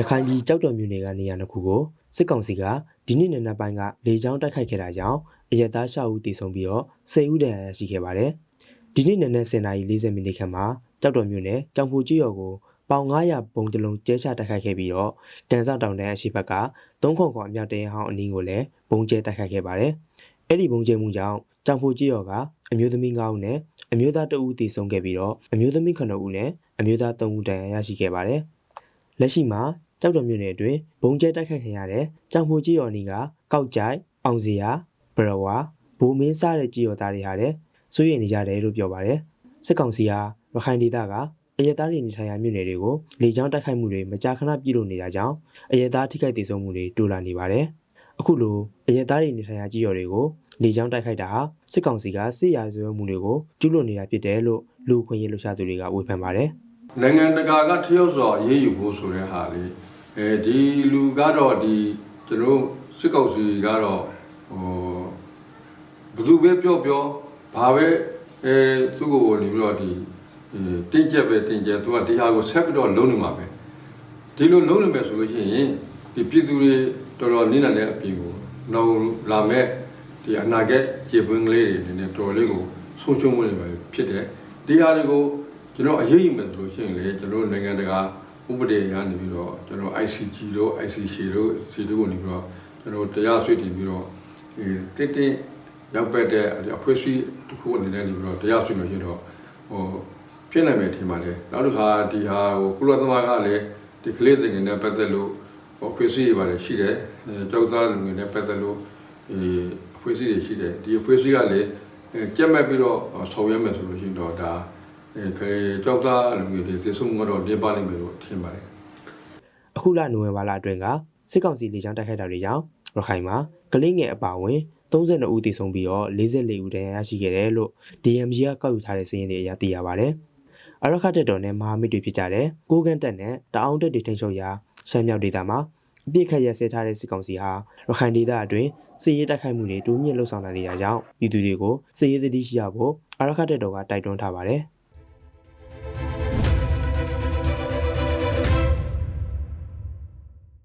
ရခိုင်ပြည်ကြောက်တော်မြို့နယ်ကနေရာနှစ်ခုကိုစစ်ကောင်စီကဒီနေ့နေ့နက်ပိုင်းကလေကြောင်းတိုက်ခိုက်ခဲ့တာကြောင့်အရက်သားရှောက်ဦးတည်ဆုံပြီးတော့စိတ်ဦးဒဏ်ရာရရှိခဲ့ပါတယ်။ဒီနေ့နေ့နက်10:40မိနစ်ခန့်မှာကြောက်တော်မြို့နယ်ကြောင်ဖူကြီးရော်ကိုပေါင်900ပုံတလုံးကျဲချတိုက်ခိုက်ခဲ့ပြီးတော့ကန်ဆောက်တောင်တန်းအရှိဘက်ကသုံးခွန်ခွန်အမြောက်တဲဟောင်းအနီးကိုလည်းပုံကျဲတိုက်ခိုက်ခဲ့ပါတယ်။အဲ့ဒီပုံကျဲမှုကြောင့်ကြောင်ဖူကြီးရော်ကအမျိုးသမီး9ဦးနဲ့အမျိုးသား2ဦးတည်ဆုံခဲ့ပြီးတော့အမျိုးသမီး9ဦးနဲ့အမျိုးသား3ဦးဒဏ်ရာရရှိခဲ့ပါတယ်။လက်ရှိမှာ ကြောက်တော်မြို့နယ်အတွင်းဘုံကျဲတိုက်ခတ်ခံရတဲ့ကြောင်ဖိုကြီးရော်နီကကောက်ကြိုက်အောင်စရာဘရဝါဘူမင်းစားတဲ့ကြီးရော်သားတွေဟာလည်းစိုးရိမ်နေကြတယ်လို့ပြောပါတယ်စစ်ကောင်စီဟာရခိုင်ဒေသကအရက်သားတွေနေထိုင်ရာမြို့နယ်တွေကိုလေကြောင်းတိုက်ခိုက်မှုတွေမကြာခဏပြုလုပ်နေတာကြောင့်အရက်သားထိခိုက်ဒေဆုံးမှုတွေတိုးလာနေပါတယ်အခုလိုအရက်သားတွေနေထိုင်ရာကြီးရော်တွေကိုလေကြောင်းတိုက်ခိုက်တာဟာစစ်ကောင်စီကစစ်ရာဇဝတ်မှုတွေကိုကျူးလွန်နေတာဖြစ်တယ်လို့လူခွင့်ရေးလှုပ်ရှားသူတွေကဝေဖန်ပါတယ် နိုင်ငံတကာကထရောက်စွာအေးအေးယူဖို့ဆိုတဲ့ဟာလေအဲဒီလူကတော့ဒီကျွန်တော်စစ်ကောင်စီကတော့ဟိုဘယ်သူပဲပြောပြောဘာပဲအဲသူ့ကိုနေပြီးတော့ဒီတင်းကျပ်ပဲတင်းကျပ်သူကဒီဟာကိုဆက်ပြီးတော့လုံးနေမှာပဲဒီလိုလုံးနေမယ်ဆိုလို့ရှိရင်ဒီပြည်သူတွေတော်တော်နည်းနည်းတဲ့အပြင်ကိုနောက်လာမဲ့ဒီအနာဂတ်ခြေပွင့်ကလေးတွေနည်းနည်းတော်တော်လေးကိုဆုံးရှုံးမှုတွေပဲဖြစ်တယ်ဒီဟာတွေကို ကျွန်တော်အရေးယူမယ်ဆိုလို့ရှိရင်လေကျွန်တော်နိုင်ငံတကာဥပဒေရနေပြီးတော့ကျွန်တော် ICG တို့ ICC တို့စီတို့ကိုနေပြီးတော့ကျွန်တော်တရားစွဲတင်ပြီးတော့ဒီတစ်တစ်ရောက်ပတ်တဲ့အဖွဲ့အစည်းတစ်ခုအနေနဲ့နေပြီးတော့တရားစွဲမယ်ရှင်တော့ဟိုဖြစ်နိုင်မယ်ထင်ပါတယ်နောက်တစ်ခါဒီဟာဟိုကုလသမဂ္ဂကလည်းဒီကလေးတွေနဲ့ပတ်သက်လို့ဟိုအဖွဲ့အစည်းတွေပါတယ်ရှိတယ်ကြောက်သားလူတွေနဲ့ပတ်သက်လို့ဒီအဖွဲ့အစည်းတွေရှိတယ်ဒီအဖွဲ့အစည်းကလည်းကြက်မဲ့ပြီးတော့ဆောင်ရွက်မယ်ဆိုလို့ရှိရင်တော့ဒါ အဲခေကြောက်သားလူမျိုးတွေစေဆုံးကတော့နေပါလိမ့်မယ်လို့ထင်ပါတယ်အခုလနိုဝင်ဘာလအတွင်းကစစ်ကောင်စီလေကြောင်းတိုက်ခိုက်တာတွေကြောင့်ရခိုင်မှာကလေးငယ်အပါအဝင်32ဦးသေဆုံးပြီးတော့44ဦးဒဏ်ရာရရှိခဲ့တယ်လို့ DMG ကကောက်ယူထားတဲ့စာရင်းတွေအရသိရပါတယ်။အရခတ်တပ်တော်နဲ့မဟာမိတ်တွေဖြစ်ကြတဲ့ကိုကန့်တပ်နဲ့တအောင်းတပ်တွေထိန်းချုပ်ရာရှမ်းမြောက်ဒေသမှာအပြစ်ခတ်ရဆဲထားတဲ့စစ်ကောင်စီဟာရခိုင်ဒေသအတွင်းစစ်ရေးတိုက်ခိုက်မှုတွေတိုးမြင့်လှုပ်ဆောင်လာနေတာကြောင့်ပြည်သူတွေကိုစစ်ရေးသတိရှိကြဖို့အရခတ်တပ်တော်ကတိုက်တွန်းထားပါတယ်။